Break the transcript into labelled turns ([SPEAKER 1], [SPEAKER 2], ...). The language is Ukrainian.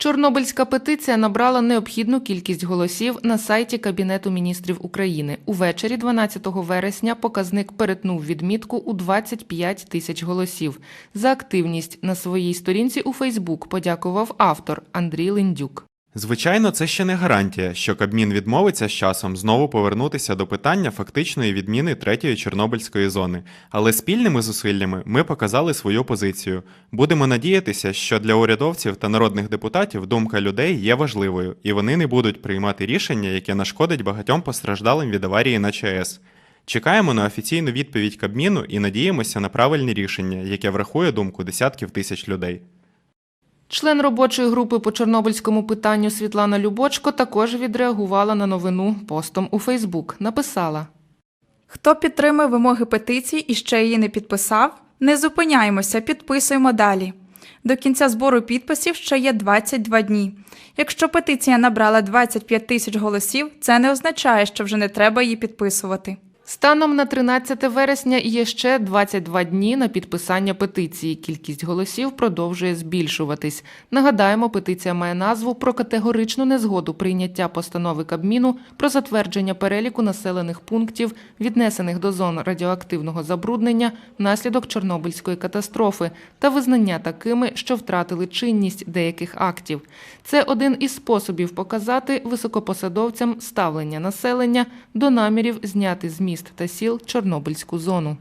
[SPEAKER 1] Чорнобильська петиція набрала необхідну кількість голосів на сайті Кабінету міністрів України. Увечері 12 вересня показник перетнув відмітку у 25 тисяч голосів. За активність на своїй сторінці у Фейсбук подякував автор Андрій Линдюк.
[SPEAKER 2] Звичайно, це ще не гарантія, що Кабмін відмовиться з часом знову повернутися до питання фактичної відміни третьої Чорнобильської зони. Але спільними зусиллями ми показали свою позицію. Будемо надіятися, що для урядовців та народних депутатів думка людей є важливою, і вони не будуть приймати рішення, яке нашкодить багатьом постраждалим від аварії на ЧАЕС. Чекаємо на офіційну відповідь Кабміну і надіємося на правильне рішення, яке врахує думку десятків тисяч людей.
[SPEAKER 1] Член робочої групи по чорнобильському питанню Світлана Любочко також відреагувала на новину постом у Фейсбук. Написала.
[SPEAKER 3] Хто підтримує вимоги петиції і ще її не підписав, не зупиняємося, підписуємо далі. До кінця збору підписів ще є 22 дні. Якщо петиція набрала 25 тисяч голосів, це не означає, що вже не треба її підписувати.
[SPEAKER 1] Станом на 13 вересня є ще 22 дні на підписання петиції. Кількість голосів продовжує збільшуватись. Нагадаємо, петиція має назву про категоричну незгоду прийняття постанови Кабміну про затвердження переліку населених пунктів, віднесених до зон радіоактивного забруднення внаслідок Чорнобильської катастрофи, та визнання такими, що втратили чинність деяких актів. Це один із способів показати високопосадовцям ставлення населення до намірів зняти з міст та сіл Чорнобильську зону.